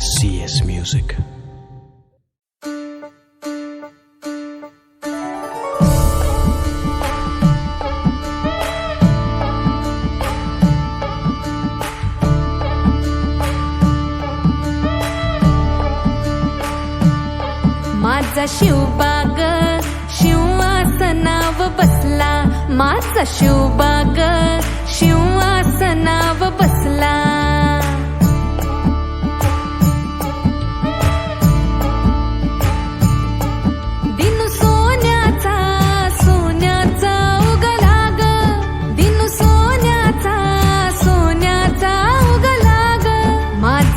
CS Music. माझा शिवबाग शिवासनाव बसला माझा शिवबाग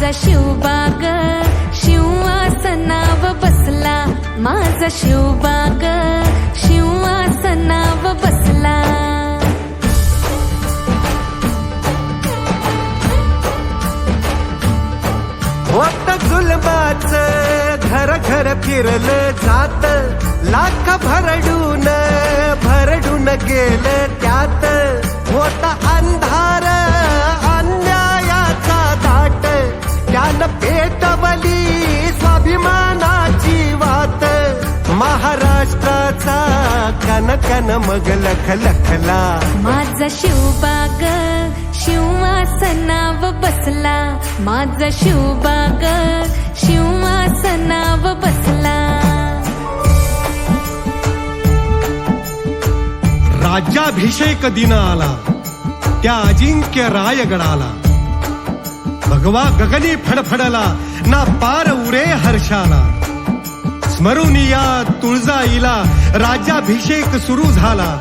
माझा शिवबाग. शिवासनाव बसला माझा शिवबाग. शिवासनाव बसला. गुलबाच घर घर फिरलं जात. लाख भरडून भरडून गेलं त्यात. कन कन मग लख लखला. माझा शिवबाग शिवासनाव बसला. माझा शिवबाग शिवासनाव बसला. राज्याभिषेक दिन आला. त्या अजिंक्य रायगडाला. भगवा गगनी फडफडला. ना पार उरे हर्षाला. स्मरून या तुळजाईला. राज्याभिषेक सुरू झाला.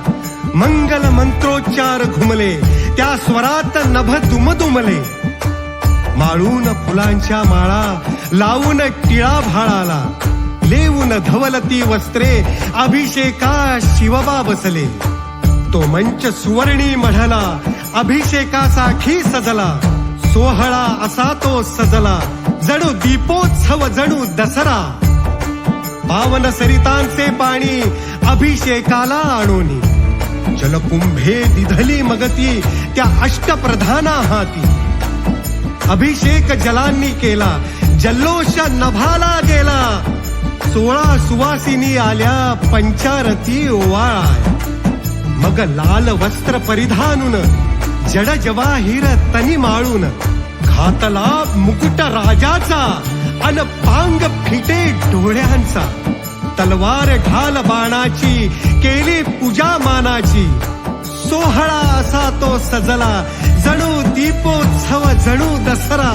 मंगल मंत्रोच्चार घुमले. त्या स्वरात नभ दुमदुमले. माळून फुलांच्या माळा लावून टिळा भाळाला. लेवून धवलती वस्त्रे अभिषेका शिवबा बसले. तो मंच सुवर्णी मढला अभिषेकासाठी सजला. सोहळा असा तो सजला. जणू दीपोत्सव जणू दसरा. पावन सरितांचे पाणी अभिषेकाला आणोनी. जलकुंभे दिधली मगती त्या अष्टप्रधाना हाती. अभिषेक जलांनी केला जल्लोष नभाला गेला. सोळा सुवासिनी आल्या पंचारती ओवाळा मग लाल वस्त्र परिधानून जड जवाहिर तनी माळून घातला मुकुट राजाचा. अन पांग फिटे डोळ्यांचा. तलवार ढाल बाणाची केली पूजा मानाची. सोहळा असा तो सजला जणू दीपोत्सव जणू दसरा.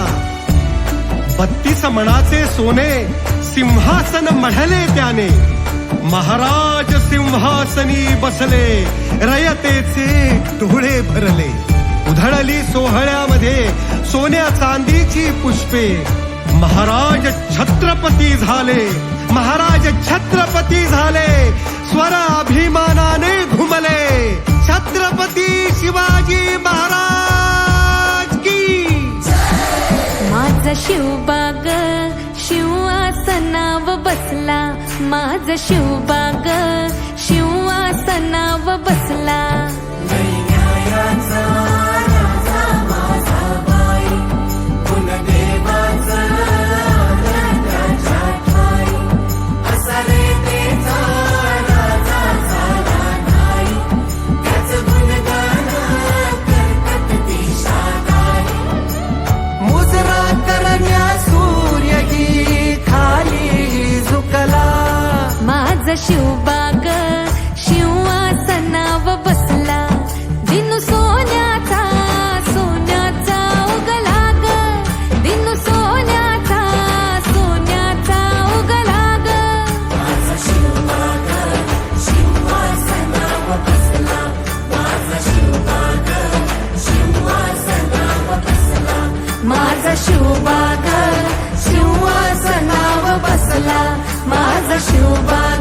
बत्तीस मणाचे सोने सिंहासन मढले त्याने. महाराज सिंहासनी बसले रयतेचे डोळे भरले. उधळली सोहळ्यामध्ये सोन्या चांदीची पुष्पे. महाराज छत्रपती झाले महाराज छत्रपती झाले स्वर अभिमानाने घुमले. छत्रपती शिवाजी महाराज की! माझ शिवबाग शिवासनाव बसला. माझ शिवबाग शिवासनाव बसला. शिवबाग शिवासनाव बसला. दिनू सोन्याचा सोन्याचा उगला ग दिनू सोन्याचा सोन्याचा उगला ग शिवबाग शिवासनाव बसला. बसला. माझा शिवबाग शिवासनाव बसला. माझा शिवबाग